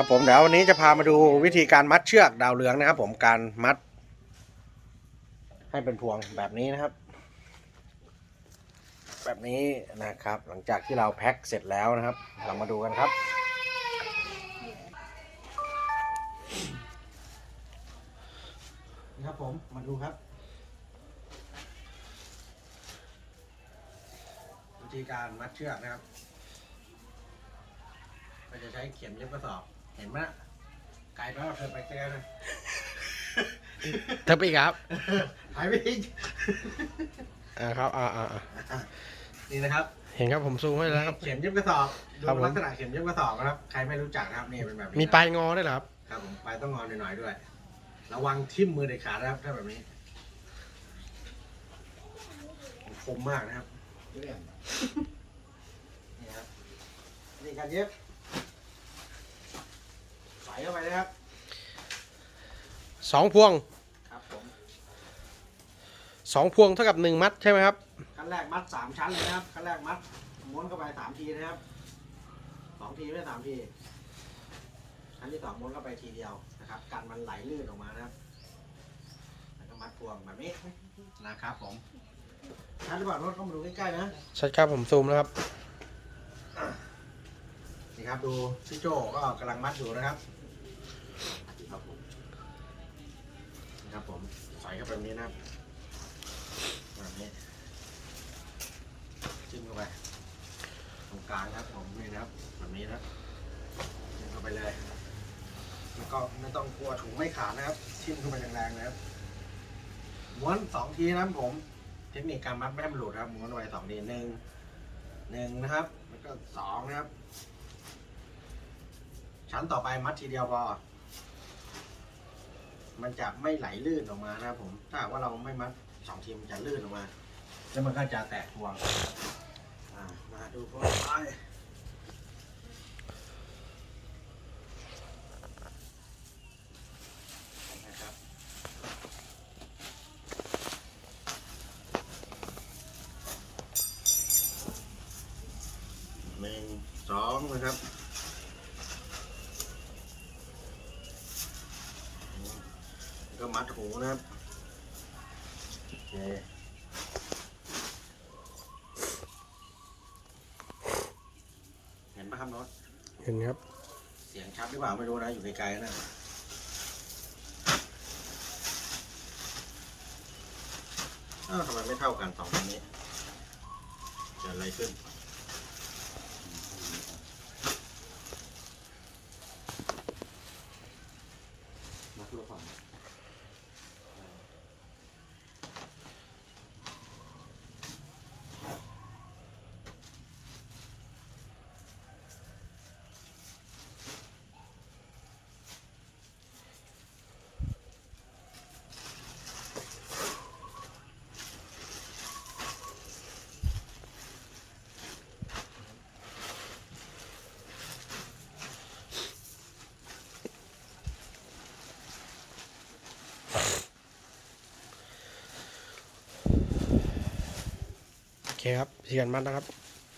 ครับผมเดี๋ยววันนี้จะพามาดูวิธีการมัดเชือกดาวเรืองนะครับ ผมการมัด ให้เป็นพวงแบบนี้นะครับ แบบนี้นะครับ หลังจากที่เราแพ็คเสร็จแล้วนะครับ เรามาดูกันครับนะครับผมมาดูครับ วิธีการมัดเชือกนะครับเราจะใช้เข็มเย็บกระสอบ เห็นไหมนะไกลไปว่าเธอไปไกลนะเธอไปอีกครับหายไปอีกอ่าครับอ่าอ่าอ่านี่นะครับเห็นครับผมซูมให้แล้วครับ เข็มเย็บกระสอบดูครับผม ลักษณะเข็มเย็บกระสอบนะครับ ใครไม่รู้จักนะครับนี่เป็นแบบนี้มีปลายงอด้วยเหรอครับ ครับผมปลายต้องงอนหน่อยๆด้วย ระวังทิ่มมือเด็ดขาดนะครับ ถ้าแบบนี้คมมากนะครับนี่ครับนี่การเย็บใส่ เข้าไปนะครับสองพวงครับผมสองพวงเท่ากับหนึ่งมัดใช่ไหมครับขั้นแรกมัดสามชั้นเลยนะครับขั้นแรกมัดม้วนเข้าไปสามทีนะครับสองทีไม่ใช่สามทีชั้นที่สองม้วนเข้าไปทีเดียวนะครับกันมันไหลลื่นออกมานะครับ แล้วก็มัดพวงแบบนี้นะครับผมชั้นที่บอดรถเข้ามาดูใกล้ๆนะชัดครับผมซูมแล้วครับนี่ครับดูพี่โจก็กำลังมัดอยู่นะครับ ครับผมครับผมใส่เข้าไปแบบนี้นะครับแบบนี้จิ้มเข้าไปตรงกลางครับผมนี่นะครับแบบนี้นะจิ้มเข้าไปเลยแล้วก็ไม่ต้องกลัวถุงไม่ขาดนะครับทิ่มเข้าไปแรงๆนะครับม้วนสองทีนะครับผม เทคนิคการมัดไม่ให้มันหลุดครับม้วนไว้สองทีหนึ่งหนึ่งนะครับ แล้วก็สองนะครับ ชั้นต่อไปมัดทีเดียวพอ มันจะไม่ไหลลื่นออกมานะครับผม ถ้าว่าเราไม่มัดสองทีมันจะลื่นออกมา แล้วมันก็จะแตกพวงมาดูพวงไปนะครับหนึ่งสองนะครับ แล้ว ก็มัดหูนะครับโอเคเห็นปะครับโน้ตเห็นครับ เสียงชัดหรือเปล่าไม่รู้นะ อยู่ไกลๆนะอ้าวทำไมไม่เท่ากันสองคนนี้เกิดอะไรขึ้น โอเคครับเสียนมัดนะครับ